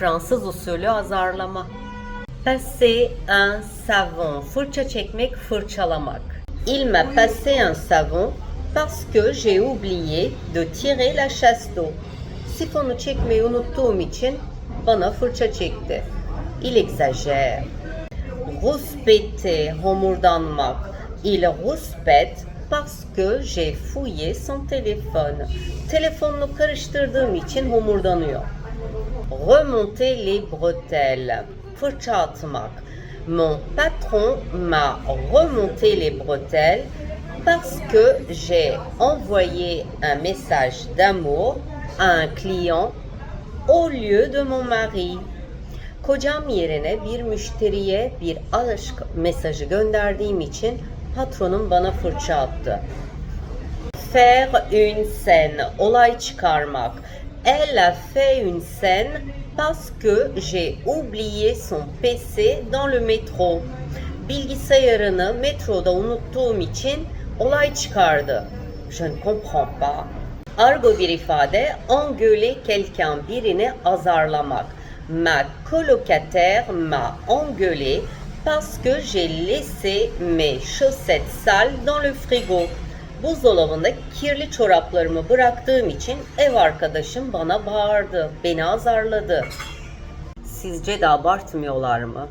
Fransız usulü azarlama. Passer un savon. Fırça çekmek, fırçalamak. Il m'a passé un savon parce que j'ai oublié de tirer la chasse d'eau. Sifonu çekmeyi unuttuğum için bana fırça çekti. Il exagère. Rouspéter, homurdanmak. Il rouspète parce que j'ai fouillé son téléphone. Telefonunu karıştırdığım için homurdanıyor. Remonter les bretelles. Fırça atmak. Mon patron m'a remonté les bretelles parce que j'ai envoyé un message d'amour à un client au lieu de mon mari. Kocam yerine bir müşteriye bir aşk mesajı gönderdiğim için patronum bana fırça attı. Faire une scène, olay çıkarmak. Elle a fait une scène parce que j'ai oublié son PC dans le métro. Bilgisayarını metroda unuttuğum için olay çıkardı. Je ne comprends pas. Argo bir ifade, engueuler quelqu'un, birini azarlamak. Ma colocataire m'a engueulé parce que j'ai laissé mes chaussettes sales dans le frigo. Buzdolabında kirli çoraplarımı bıraktığım için ev arkadaşım bana bağırdı, beni azarladı. Sizce de abartmıyorlar mı?